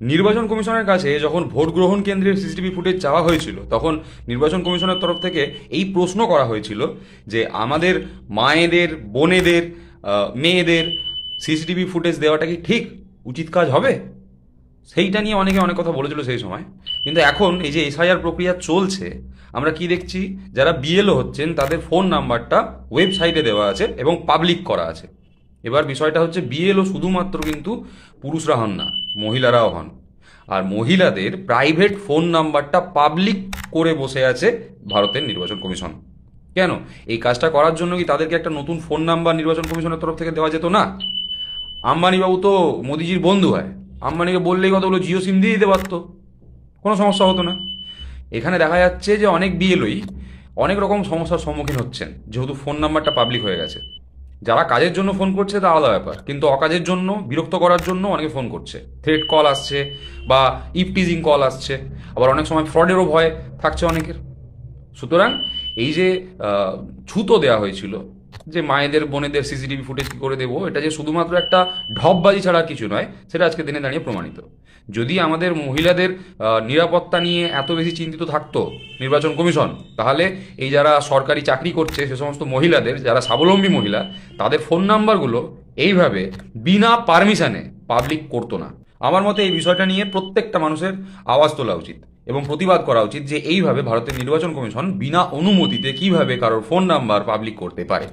নির্বাচন কমিশনের কাছে যখন ভোট গ্রহণ কেন্দ্রের সিসিটিভি ফুটেজ চাওয়া হয়েছিল, তখন নির্বাচন কমিশনের তরফ থেকে এই প্রশ্ন করা হয়েছিল যে আমাদের মায়েদের, বোনেদের মেয়েদের সিসিটিভি ফুটেজ দেওয়াটা কি ঠিক, উচিত কাজ হবে? সেইটা নিয়ে অনেকে অনেক কথা বলেছিল সেই সময়। কিন্তু এখন এই যে এসআইআর প্রক্রিয়া চলছে, আমরা কি দেখছি? যারা বিএলও হচ্ছেন, তাদের ফোন নাম্বারটা ওয়েবসাইটে দেওয়া আছে এবং পাবলিক করা আছে। এবার বিষয়টা হচ্ছে বিএলও শুধুমাত্র কিন্তু পুরুষরা হন না, মহিলারাও হন। আর মহিলাদের প্রাইভেট ফোন নাম্বারটা পাবলিক করে বসে আছে ভারতের নির্বাচন কমিশন। কেন? এই কাজটা করার জন্য কি তাদেরকে একটা নতুন ফোন নাম্বার নির্বাচন কমিশনের তরফ থেকে দেওয়া যেত? না। আম্বানিবাবু তো মোদিজির বন্ধু হয়। আম্বানিকে বললেই কতগুলো জিও সিম দিয়ে দিতে পারতো। কোনো সমস্যা হতো না। এখানে দেখা যাচ্ছে যে অনেক বিএলওই অনেক রকম সমস্যার সম্মুখীন হচ্ছেন, যেহেতু ফোন নাম্বারটা পাবলিক হয়ে গেছে। যারা কাজের জন্য ফোন করছে, তা আলাদা ব্যাপার। কিন্তু অকাজের জন্য, বিরক্ত করার জন্য অনেকে ফোন করছে। থ্রেড কল আসছে বা ইফটিজিং কল আসছে। আবার অনেক সময় ফ্রডেরও ভয় থাকছে অনেকের। সুতরাং এই যে ছুতো দেওয়া হয়েছিল যে মায়েদের, বোনেদের সিসিটিভি ফুটেজ করে দেবো, এটা যে শুধুমাত্র একটা ঢপবাজি ছাড়া কিছু নয়, সেটা আজকে দিনে দাঁড়িয়ে প্রমাণিত। যদি আমাদের মহিলাদের নিরাপত্তা নিয়ে এত বেশি চিন্তিত থাকতো নির্বাচন কমিশন, তাহলে এই যারা সরকারি চাকরি করছে, সে সমস্ত মহিলাদের, যারা স্বাবলম্বী মহিলা, তাদের ফোন নাম্বারগুলো এইভাবে বিনা পারমিশানে পাবলিক করতো না। আমার মতে এই বিষয়টা নিয়ে প্রত্যেকটা মানুষের আওয়াজ তোলা উচিত এবং প্রতিবাদ করা উচিত যে এইভাবে ভারতের নির্বাচন কমিশন বিনা অনুমতিতে কীভাবে কারোর ফোন নাম্বার পাবলিক করতে পারে।